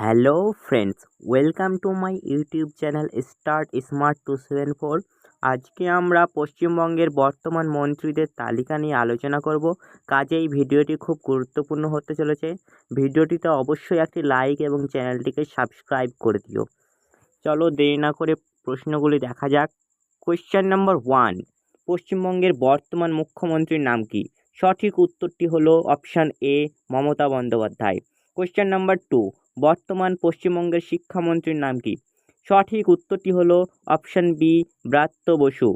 Hello friends welcome to my YouTube channel start smart two seven four আজকে আমরা পশ্চিমবঙ্গের বর্তমান মন্ত্রীদের তালিকা নিয়ে আলোচনা করব। কাজেই ভিডিওটি খুব গুরুত্বপূর্ণ হতে চলেছে। ভিডিওটিতে অবশ্যই একটি লাইক এবং চ্যানেলটিকে সাবস্ক্রাইব করে দিও। চলো দেরি না করে প্রশ্নগুলি দেখা যাক। কোয়েশ্চেন নাম্বার ওয়ান পশ্চিমবঙ্গের বর্তমান মুখ্যমন্ত্রীর নাম কি? সঠিক উত্তরটি হলো option A Mamata Bandyopadhyay. Question number two বর্তমান পশ্চিমবঙ্গের শিক্ষামন্ত্রীর নাম কি? সঠিক উত্তরটি হলো option B Bratya Basu.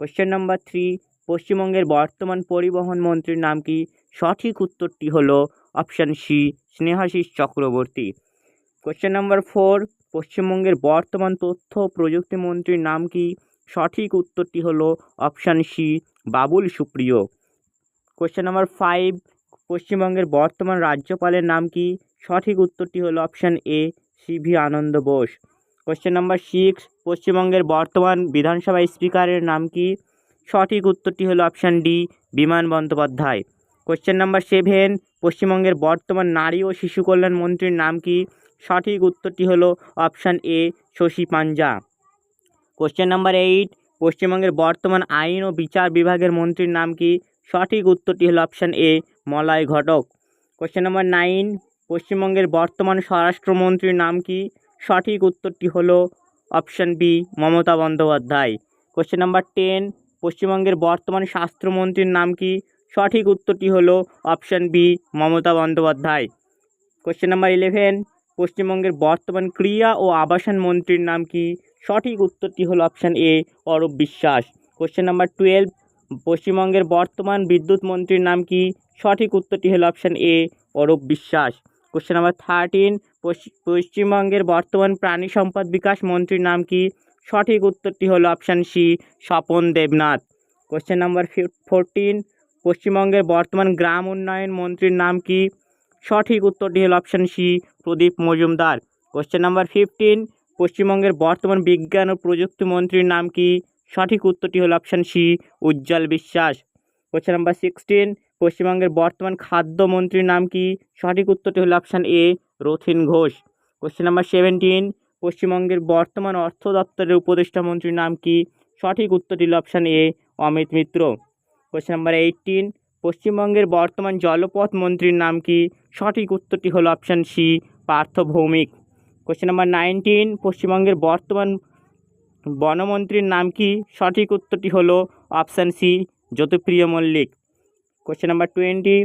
Question number three পশ্চিমবঙ্গের বর্তমান পরিবহন মন্ত্রীর নাম কি? সঠিক উত্তরটি হলো option C Snehasis Chakraborty. Question number four পশ্চিমবঙ্গের বর্তমান তথ্য প্রযুক্তি মন্ত্রীর নাম কি? সঠিক উত্তরটি হলো option C Babul Supriyo. Question number five পশ্চিমবঙ্গের বর্তমান রাজ্যপালের নাম কি? সঠিক উত্তরটি হলো option A CV Ananda Bose. Question number six পশ্চিমবঙ্গের বর্তমান বিধানসভা স্পিকারের নাম কি? সঠিক উত্তরটি হলো অপশান ডি, বিমান বন্দ্যোপাধ্যায়। কোশ্চেন নাম্বার সেভেন পশ্চিমবঙ্গের বর্তমান নারী ও শিশু কল্যাণ মন্ত্রীর নাম কি? সঠিক উত্তরটি হলো অপশান এ, শশী পাঞ্জা। কোশ্চেন নাম্বার এইট পশ্চিমবঙ্গের বর্তমান আইন ও বিচার বিভাগের মন্ত্রীর নাম কি? সঠিক উত্তরটি হলো option A Malay Ghatak. Question number nine পশ্চিমবঙ্গের বর্তমান স্বরাষ্ট্রমন্ত্রীর নাম কি? সঠিক উত্তরটি হলো option B Mamata Bandyopadhyay. Question number ten পশ্চিমবঙ্গের বর্তমান স্বাস্থ্যমন্ত্রীর নাম কি? সঠিক উত্তরটি হলো option B Mamata Bandyopadhyay. Question number eleven পশ্চিমবঙ্গের বর্তমান ক্রিয়া ও আবাসন মন্ত্রীর নাম কি? সঠিক উত্তরটি হলো অপশান এ Arup Biswas. Question number twelve পশ্চিমবঙ্গের বর্তমান বিদ্যুৎ মন্ত্রীর নাম কি? সঠিক উত্তরটি হলো অপশান এ Arup Biswas. Question number thirteen পশ্চিমবঙ্গের বর্তমান প্রাণী সম্পদ বিকাশ মন্ত্রীর নাম কি? সঠিক উত্তরটি হলো option C Swapan Debnath. Question number fourteen পশ্চিমবঙ্গের বর্তমান গ্রাম উন্নয়ন মন্ত্রীর নাম কি? সঠিক উত্তরটি হলো option C Pradip Majumdar. Question number fifteen পশ্চিমবঙ্গের বর্তমান বিজ্ঞান ও প্রযুক্তি মন্ত্রীর নাম কি? সঠিক উত্তরটি হলো অপশান সি উজ্জ্বল বিশ্বাস। কোশ্চেন নাম্বার সিক্সটিন পশ্চিমবঙ্গের বর্তমান খাদ্যমন্ত্রীর নাম কি? সঠিক উত্তরটি হলো option A Rathin Ghosh. Question number seventeen পশ্চিমবঙ্গের বর্তমান অর্থ দপ্তরের উপদেষ্টা মন্ত্রীর নাম কি? সঠিক উত্তরটি হলো option A Amit Mitra. Question number eighteen পশ্চিমবঙ্গের বর্তমান জলপথ মন্ত্রীর নাম কি? সঠিক উত্তরটি হলো option C Partha Bhowmick. Question number nineteen পশ্চিমবঙ্গের বর্তমান বনমন্ত্রীর নাম কি? সঠিক উত্তরটি হলো option C, Jyotipriyo Mallick. Question number twenty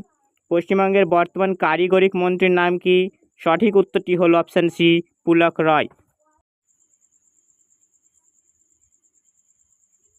পশ্চিমবঙ্গের বর্তমান কারিগরিক মন্ত্রীর নাম কি? সঠিক উত্তরটি হলো অপশান সি, পুলক রয়।